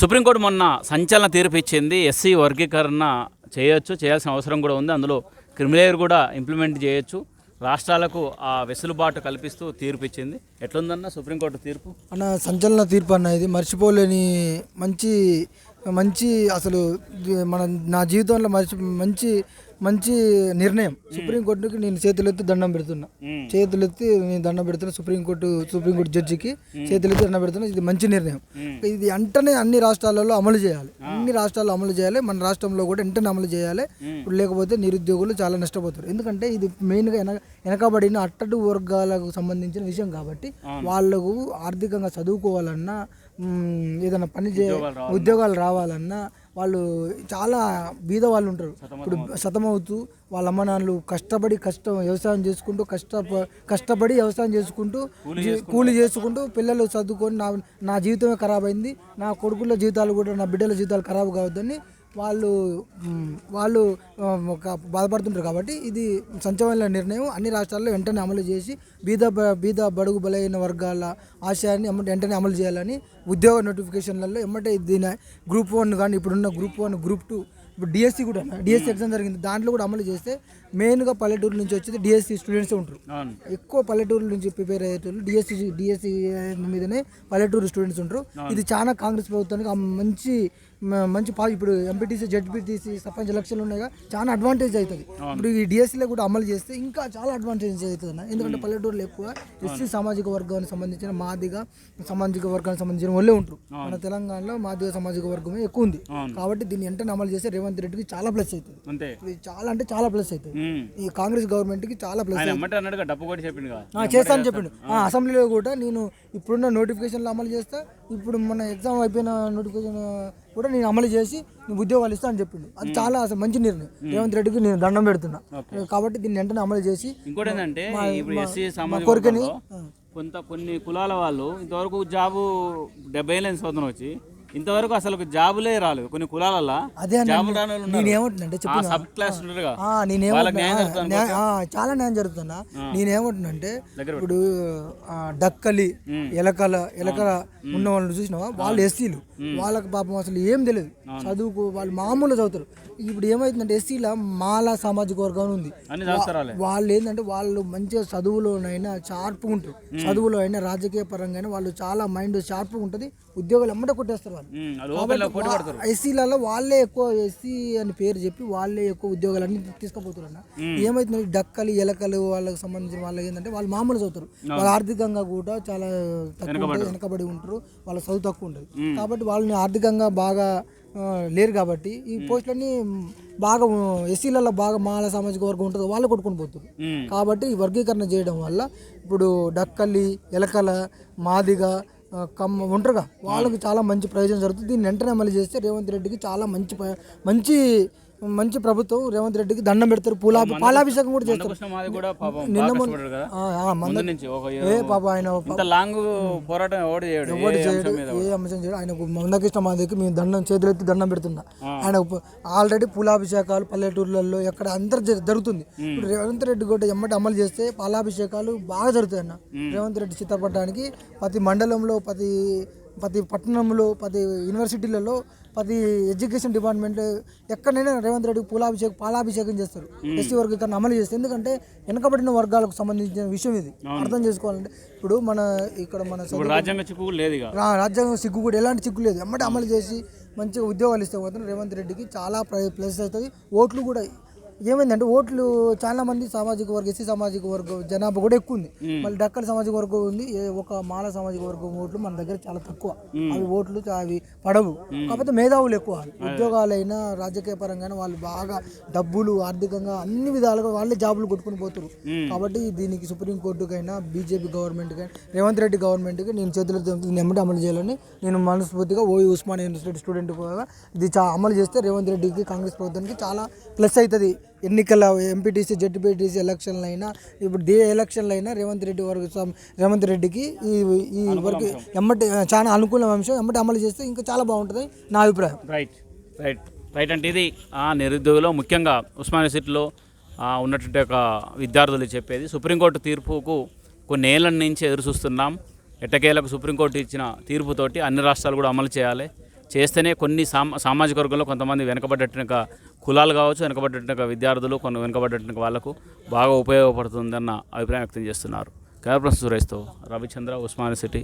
Supreme court మొన్న సంచలన తీర్పు ఇచ్చింది. ఎస్సీ వర్గీకరణ చేయొచ్చు చేయాల్సిన అవసరం కూడా ఉంది. అందులో క్రిమిలేయర్ కూడా ఇంప్లిమెంట్ చేయొచ్చు. రాష్ట్రాలకు ఆ వెసులుబాటు కల్పిస్తూ తీర్పు ఇచ్చింది. ఎట్లుందన్న సుప్రీంకోర్టు తీర్పు? అన్న సంచలన తీర్పు అన్న ఇది. మర్చిపోలేని మంచి మంచి అసలు మన నా జీవితంలో మర్చి మంచి మంచి నిర్ణయం. సుప్రీంకోర్టుకి నేను చేతులెత్తి దండం పెడుతున్నా. చేతులెత్తి నేను దండం పెడుతున్నా సుప్రీంకోర్టు సుప్రీంకోర్టు జడ్జికి. చేతులెత్తి దండం పెడుతున్నా. ఇది మంచి నిర్ణయం. ఇది వెంటనే అన్ని రాష్ట్రాలలో అమలు చేయాలి. అన్ని రాష్ట్రాల్లో అమలు చేయాలి. మన రాష్ట్రంలో కూడా వెంటనే అమలు చేయాలి. ఇప్పుడు లేకపోతే నిరుద్యోగులు చాలా నష్టపోతారు. ఎందుకంటే ఇది మెయిన్గా వెనక వెనకబడిన అట్టడు వర్గాలకు సంబంధించిన విషయం కాబట్టి వాళ్ళకు ఆర్థికంగా చదువుకోవాలన్నా ఏదైనా పని చే ఉద్యోగాలు రావాలన్నా వాళ్ళు చాలా బీద వాళ్ళు ఉంటారు. ఇప్పుడు శతమవుతూ వాళ్ళ అమ్మ నాన్నలు కష్టపడి కష్టం వ్యవసాయం చేసుకుంటూ కష్ట కష్టపడి వ్యవసాయం చేసుకుంటూ కూలి చేసుకుంటూ పిల్లలు చదువుకొని నా నా జీవితమే ఖరాబ్ అయింది నా కొడుకుల జీవితాలు కూడా నా బిడ్డల జీవితాలు ఖరాబ్ కావద్దని వాళ్ళు వాళ్ళు ఒక బాధపడుతుంటారు కాబట్టి ఇది సంచలన నిర్ణయం. అన్ని రాష్ట్రాల్లో వెంటనే అమలు చేసి బీద బీద బడుగు బలైన వర్గాల ఆశయాన్ని వెంటనే అమలు చేయాలని ఉద్యోగ నోటిఫికేషన్లలో ఎమ్మటే దీని గ్రూప్ వన్ కానీ ఇప్పుడున్న గ్రూప్ వన్ గ్రూప్ టూ ఇప్పుడు డిఎస్సి కూడా డిఎస్సి ఎగ్జామ్ జరిగింది. దాంట్లో కూడా అమలు చేస్తే మెయిన్గా పల్లెటూరు నుంచి వచ్చేది డిఎస్సి స్టూడెంట్స్ ఉంటారు. అవును. ఎక్కువ పల్లెటూరు నుంచి ప్రిపేర్ అయ్యేటోళ్ళు డిఎస్సి డిఎస్సి మీదనే పల్లెటూరు స్టూడెంట్స్ ఉంటారు. ఇది చాలా కాంగ్రెస్ ప్రభుత్వానికి మంచి మంచి పా ఇప్పుడు ఎంపీటీసీ జడ్పీటీసీ సర్పంచ్ ఎలక్షన్లు ఉన్నాయిగా చాలా అడ్వాంటేజ్ అవుతుంది. ఇప్పుడు ఈ డిఎస్సీలో కూడా అమలు చేస్తే ఇంకా చాలా అడ్వాంటేజ్ అవుతుంది అన్న. ఎందుకంటే పల్లెటూరులో ఎక్కువ ఎస్సీ సామాజిక వర్గానికి సంబంధించిన మాదిగా సామాజిక వర్గానికి సంబంధించిన వాళ్ళే ఉంటారు. మన తెలంగాణలో మాదిగ సామాజిక వర్గమే ఎక్కువ ఉంది. కాబట్టి దీన్ని వెంటనే అమలు చేస్తే రేవంత్ రెడ్డికి చాలా ప్లస్ అవుతుంది. అంతే. ఇది చాలా అంటే చాలా ప్లస్ అవుతుంది. ఈ కాంగ్రెస్ గవర్నమెంట్కి చాలా ప్లస్ ఆయన చెప్పిండు కదా. ఆ, చేస్తాను చెప్పిండు. ఆ, అసెంబ్లీలో కూడా నేను ఇప్పుడున్న నోటిఫికేషన్లు అమలు చేస్తా ఇప్పుడు మన ఎగ్జామ్ అయిపోయిన నోటిఫికేషన్ కూడా నేను అమలు చేసి నేను ఉద్యోగాలు ఇస్తా అని చెప్పిండు. అది చాలా అసలు మంచి నిర్ణయం. రేవంత్ రెడ్డికి నేను దండం పెడుతున్నా. కాబట్టి దీన్ని వెంటనే అమలు చేసి ఇంకోటి ఏంటంటే ఇప్పుడు ఎస్సీ సామాజిక కోరికని వర్గంలో కొంత కొన్ని కులాల వాళ్ళు ఇంతవరకు జాబు డెబ్బై ఏళ్ళ సంవత్సరం వచ్చి ఇంతవరకు అసలు జాబులే రాలేదు. కొన్ని కులాలల్లో అదే అన్న జాబులు రాని వాళ్ళు ఉన్నారు. నేనేమంటున్నా ఆ చెప్పిన సబ్ క్లాస్ చాలా న్యాయం జరుగుతున్నా నేనేమంటున్నా ఇప్పుడు డక్కలి ఎలకల ఎలకల ఉన్న వాళ్ళని చూసినావా? వాళ్ళు ఎస్సీలు. వాళ్ళకి పాపం అసలు ఏం తెలియదు. చదువుకు వాళ్ళు మామూలు చదువుతారు. ఇప్పుడు ఏమైతుందంటే ఎస్సీల మాల సామాజిక వర్గం ఉంది. వాళ్ళు ఏంటంటే వాళ్ళు మంచిగా చదువులోనైనా షార్ప్గా ఉంటారు. చదువులో అయినా రాజకీయ పరంగా వాళ్ళు చాలా మైండ్ షార్ప్గా ఉంటుంది. ఉద్యోగాలు ఎమ్మట కొట్టేస్తారు వాళ్ళు. ఎస్సీలలో వాళ్ళే ఎక్కువ ఎస్సీ అని పేరు చెప్పి వాళ్ళే ఎక్కువ ఉద్యోగాలన్నీ తీసుకుపోతున్నారు ఏమైతుంది డక్కలు ఎలకలు వాళ్ళకి సంబంధించిన వాళ్ళకి ఏంటంటే వాళ్ళు మామూలు చదువుతారు. వాళ్ళు ఆర్థికంగా కూడా చాలా తక్కువ వెనకబడి ఉంటారు. వాళ్ళ చదువు తక్కువ ఉంటుంది. కాబట్టి వాళ్ళని ఆర్థికంగా బాగా లేరు కాబట్టి ఈ పోస్టులన్నీ బాగా ఎస్సీలలో బాగా మాల సామాజిక వర్గం ఉంటుంది వాళ్ళు కొట్టుకొని పోతారు. కాబట్టి ఈ వర్గీకరణ చేయడం వల్ల ఇప్పుడు డక్కల్లి ఎలకల మాదిగ కమ్మ ఉంటారుగా వాళ్ళకి చాలా మంచి ప్రయోజనం జరుగుతుంది. దీన్ని వెంటనే అమలు చేస్తే రేవంత్ రెడ్డికి చాలా మంచి మంచి మంచి ప్రభుత్వం రేవంత్ రెడ్డికి దండం పెడతారు పూలా పాలాభిషేకం కూడా చేస్తారు. నిన్న ఏ పాప ఆయన లాంగ్ పోరాటం ఎవడు చేయడు ఏ అంశం చేయడు ఆయన మందకృష్ణ మాదికి మేము దండం చేతులెత్తి దండం పెడుతున్నా. ఆయన ఆల్రెడీ పూలాభిషేకాలు పల్లెటూర్లలో ఎక్కడ అందరు జరు- జరుగుతుంది. ఇప్పుడు రేవంత్ రెడ్డి కూడా ఎమ్మటి అమలు చేస్తే పాలాభిషేకాలు బాగా జరుగుతాయి అన్న రేవంత్ రెడ్డి చిత్రపటానికి ప్రతి మండలంలో ప్రతి ప్రతి పట్టణంలో ప్రతి యూనివర్సిటీలలో ప్రతి ఎడ్యుకేషన్ డిపార్ట్మెంట్ ఎక్కడైనా రేవంత్ రెడ్డికి పూలాభిషేకం పాలాభిషేకం చేస్తారు. ఎస్సీ వర్గీకరణ అమలు చేస్తే ఎందుకంటే వెనకబడిన వర్గాలకు సంబంధించిన విషయం ఇది. అర్థం చేసుకోవాలంటే ఇప్పుడు మన ఇక్కడ మన రాజ్యాంగ చిక్కు లేదు రాజ్యాంగం సిగ్గు కూడా ఎలాంటి సిగ్గు లేదు. ఎమ్మటి అమలు చేసి మంచిగా ఉద్యోగాలు ఇస్తే పోతే రేవంత్ రెడ్డికి చాలా ప్ర- ప్లస్ అవుతుంది. ఓట్లు కూడా ఏమైందంటే ఓట్లు చాలా మంది సామాజిక వర్గం ఎస్సీ సామాజిక వర్గం జనాభా కూడా ఎక్కువ ఉంది. మళ్ళీ డక్కల సామాజిక వర్గం ఉంది ఒక మాల సామాజిక వర్గం ఓట్లు మన దగ్గర చాలా తక్కువ. అవి ఓట్లు అవి పడవు. కాకపోతే మేధావులు ఎక్కువ. ఉద్యోగాలైనా రాజకీయ పరంగా వాళ్ళు బాగా డబ్బులు ఆర్థికంగా అన్ని విధాలుగా వాళ్ళే జాబులు కొట్టుకుని పోతారు కాబట్టి దీనికి సుప్రీంకోర్టుకైనా బీజేపీ గవర్నమెంట్కైనా రేవంత్ రెడ్డి గవర్నమెంట్కి నేను చేతులు నెమ్మటి అమలు చేయాలని నేను మనస్ఫూర్తిగా ఓ ఉస్మానియా యూనివర్సిటీ స్టూడెంట్ కూడా ఇది చా అమలు చేస్తే రేవంత్ రెడ్డికి కాంగ్రెస్ ప్రభుత్వానికి చాలా ప్లస్ అవుతుంది. ఎన్నికల ఎంపీటీసీ జెడ్పీటీసీ ఎలక్షన్లు అయినా ఇప్పుడు డే ఎలక్షన్లు అయినా రేవంత్ రెడ్డి వరకు రేవంత్ రెడ్డికి ఈ ఈ వరకు ఎమ్మటి చాలా అనుకూల అంశం. ఎమ్మటి అమలు చేస్తే ఇంకా చాలా బాగుంటుంది నా అభిప్రాయం. రైట్ రైట్ రైట్ అంటే ఇది ఆ నిరుద్యోగులు ముఖ్యంగా ఉస్మాన్ యూనివర్సిటీలో ఆ, ఉన్నటువంటి ఒక విద్యార్థులు చెప్పేది సుప్రీంకోర్టు తీర్పుకు కొన్ని ఏళ్ళ నుంచి ఎదురు చూస్తున్నాం. ఎట్టకేలకు సుప్రీంకోర్టు ఇచ్చిన తీర్పుతోటి అన్ని రాష్ట్రాలు కూడా అమలు చేయాలి. చేస్తేనే కొన్ని సామా సామాజిక వర్గంలో కొంతమంది వెనకబడ్డట్టుగా కులాలు కావచ్చు వెనకబడ్డట్టుగా విద్యార్థులు కొన్ని వెనకబడ్డట్టుగా వాళ్ళకు బాగా ఉపయోగపడుతుందన్న అభిప్రాయం వ్యక్తం చేస్తున్నారు. కేరళ సురేష్తో రవిచంద్ర ఉస్మాని సిటీ